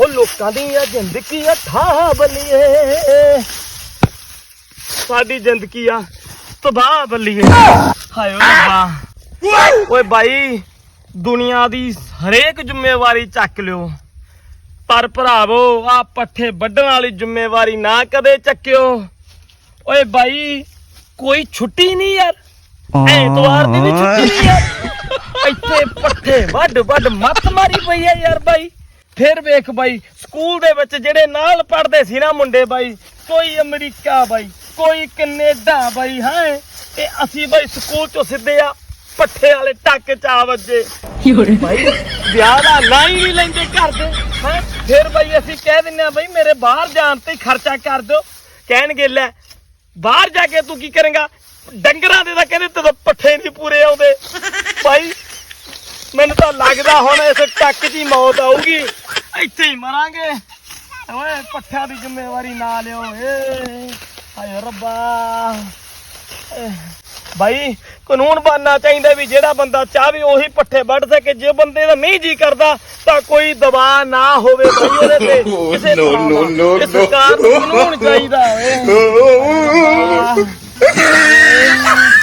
ਉਹ ਲੋਕਾਂ ਦੀ ਆ ਜ਼ਿੰਦਗੀ ਆ ਥਾਹ ਬਲੀਏ। ਸਾਡੀ ਜ਼ਿੰਦਗੀ ਆ ਤਬਾਹ ਬਲੀਏ। ਹਾਏ ਓ ਰੱਬਾ। ਓਏ ਬਾਈ, ਦੁਨੀਆ ਦੀ ਹਰੇਕ ਜ਼ਿੰਮੇਵਾਰੀ ਚੱਕ ਲਿਓ। ਪਰ ਭਰਾਵੋ ਆ ਪੱਠੇ ਵੱਢਣ ਵਾਲੀ ਜ਼ਿੰਮੇਵਾਰੀ ਨਾ ਕਦੇ ਚੱਕਿਓ। ਓਏ ਬਾਈ, ਕੋਈ ਛੁੱਟੀ ਨਹੀਂ ਯਾਰ। ਐਤਵਾਰ ਦੀ ਵੀ ਛੁੱਟੀ ਨਹੀਂ ਯਾਰ। ਇੱਥੇ ਪੱਠੇ ਵੱਢ ਵੱਢ ਮੱਤ ਮਾਰੀ ਪਈ ਹੈ ਯਾਰ ਬਾਈ। ਫਿਰ ਵੇਖ ਬਾਈ ਸਕੂਲ ਦੇ ਵਿੱਚ ਜਿਹੜੇ ਨਾਲ ਪੜ੍ਹਦੇ ਸੀ ਨਾ ਮੁੰਡੇ ਬਾਈ ਕੋਈ ਅਮਰੀਕਾ ਬਾਈ ਕੋਈ ਕੈਨੇਡਾ ਬਾਈ ਹੈ? ਤੇ ਅਸੀਂ ਬਾਈ ਸਕੂਲ ਚੋਂ ਸਿੱਧੇ ਆ ਪੱਠੇ ਵਾਲੇ ਟੱਕ ਚਾ ਵੱਜੇ। ਭਾਈ ਵਿਆਹ ਦਾ ਨਾਂ ਹੀ ਨਹੀਂ ਲੈਂਦੇ ਕਰਦੇ ਹੈ? ਫਿਰ ਭਾਈ ਅਸੀਂ ਕਹਿ ਦਿੰਨੇ ਆ ਭਾਈ ਮੇਰੇ ਬਾਹਰ ਜਾਣ ਤੇ ਖਰਚਾ ਕਰ ਦਿਓ। ਕਹਿਣਗੇ ਲੈ ਬਾਹਰ ਜਾ ਕੇ ਤੂੰ ਕੀ ਕਰੇਗਾ? ਡੰਗਰਾਂ ਦੇ ਤਾਂ ਕਹਿੰਦੇ ਤਦੋਂ ਪੱਠੇ ਨਹੀਂ ਪੂਰੇ ਆਉਂਦੇ ਭਾਈ ਮੈਨੂੰ ਤਾਂ ਲੱਗਦਾ ਹੁਣ ਇਸ ਟੱਕ ਹੀ ਮੌਤ ਆਊਗੀ। ਇੱਥੇ ਹੀ ਮਰਾਂਗੇ। ਓਏ ਪੱਠਿਆਂ ਦੀ ਜ਼ਿੰਮੇਵਾਰੀ ਨਾ ਲਿਓ। ਏ ਹਾਏ ਰੱਬਾ। ਭਾਈ ਕਾਨੂੰਨ ਬਣਨਾ ਚਾਹੀਦਾ ਵੀ ਜਿਹੜਾ ਬੰਦਾ ਚਾਹਵੇ ਉਹੀ ਪੱਠੇ ਵੱਢ ਸਕੇ। ਜੇ ਬੰਦੇ ਦਾ ਨਹੀਂ ਜੀ ਕਰਦਾ ਤਾਂ ਕੋਈ ਦਬਾਅ ਨਾ ਹੋਵੇ ਭਾਈ ਉਹਦੇ ਤੇ। ਕਿਸੇ ਦਾ। no, ਇਹ no. ਸਰਕਾਰ ਨੂੰ ਕਾਨੂੰਨ ਚਾਹੀਦਾ ਓਏ।